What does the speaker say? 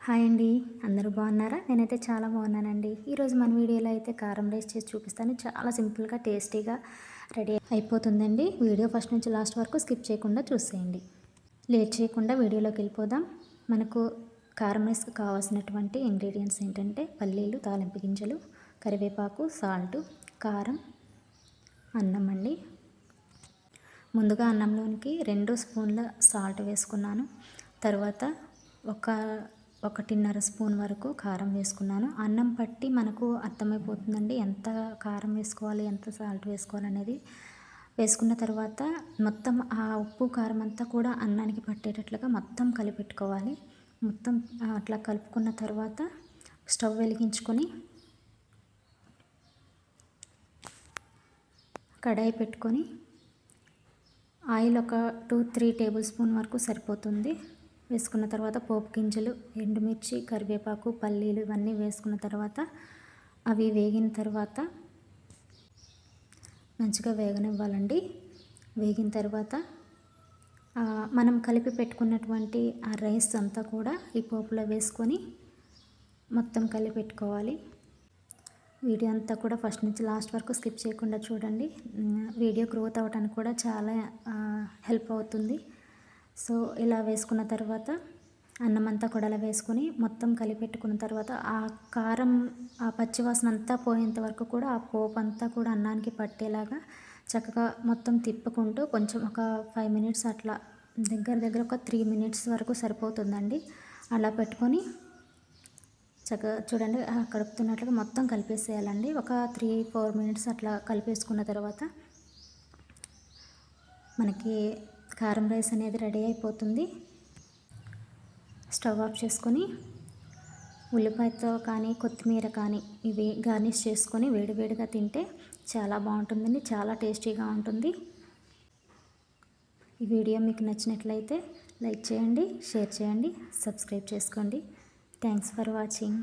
Hi అండి. అందరూ బాగున్నారా? నేనైతే చాలా బాగున్నానండి. ఈరోజు మన వీడియోలో అయితే కారం రైస్ చేసి చూపిస్తాను. చాలా సింపుల్గా టేస్టీగా రెడీ అయిపోతుందండి. వీడియో ఫస్ట్ నుంచి లాస్ట్ వరకు స్కిప్ చేయకుండా చూసేయండి. లేట్ చేయకుండా వీడియోలోకి వెళ్ళిపోదాం. మనకు కారం రైస్కి కావాల్సినటువంటి ఇంగ్రీడియంట్స్ ఏంటంటే పల్లీలు తాలింపు గింజలు కరివేపాకు సాల్ట్ కారం అన్నం అండి. ముందుగా అన్నంలోనికి రెండు స్పూన్ల సాల్ట్ వేసుకున్నాను. తర్వాత ఒక ఒకటిన్నర స్పూన్ వరకు కారం వేసుకున్నాను. అన్నం పట్టి మనకు అర్థమైపోతుందండి ఎంత కారం వేసుకోవాలి ఎంత సాల్ట్ వేసుకోవాలి అనేది వేసుకున్న తర్వాత మొత్తం ఆ ఉప్పు కారం అంతా కూడా అన్నానికి పట్టేటట్లుగా మొత్తం కలిపెట్టుకోవాలి. మొత్తం అట్లా కలుపుకున్న తర్వాత స్టవ్ వెలిగించుకొని కడాయి పెట్టుకొని ఆయిల్ ఒక టూ త్రీ టేబుల్ స్పూన్ వరకు సరిపోతుంది. వేసుకున్న తర్వాత పోపు గింజలు ఎండుమిర్చి కరివేపాకు పల్లీలు ఇవన్నీ వేసుకున్న తర్వాత అవి వేగిన తర్వాత మంచిగా వేగనివ్వాలండి. వేగిన తర్వాత మనం కలిపి పెట్టుకున్నటువంటి ఆ రైస్ అంతా కూడా ఈ పోపులో వేసుకొని మొత్తం కలిపి పెట్టుకోవాలి. వీడియో అంతా కూడా ఫస్ట్ నుంచి లాస్ట్ వరకు స్కిప్ చేయకుండా చూడండి. వీడియో గ్రోత్ అవ్వడానికి కూడా చాలా హెల్ప్ అవుతుంది. సో ఇలా వేసుకున్న తర్వాత అన్నం అంతా కూడా వేసుకొని మొత్తం కలిపెట్టుకున్న తర్వాత ఆ కారం ఆ పచ్చివాసన అంతా పోయేంత వరకు కూడా ఆ పోపు అంతా కూడా అన్నానికి పట్టేలాగా చక్కగా మొత్తం తిప్పుకుంటూ కొంచెం ఒక ఫైవ్ మినిట్స్ అట్లా దగ్గర దగ్గర ఒక త్రీ మినిట్స్ వరకు సరిపోతుందండి. అలా పెట్టుకొని చక్కగా చూడండి కలుపుతున్నట్లుగా మొత్తం కలిపేసేయాలండి. ఒక త్రీ ఫోర్ మినిట్స్ అట్లా కలిపేసుకున్న తర్వాత మనకి కారం రైస్ అనేది రెడీ అయిపోతుంది. స్టవ్ ఆఫ్ చేసుకొని ఉల్లిపాయతో కానీ కొత్తిమీర కానీ ఇవి గార్నిష్ చేసుకొని వేడివేడిగా తింటే చాలా బాగుంటుందండి చాలా టేస్టీగా ఉంటుంది. ఈ వీడియో మీకు నచ్చినట్లయితే లైక్ చేయండి షేర్ చేయండి సబ్స్క్రైబ్ చేసుకోండి. Thanks for watching.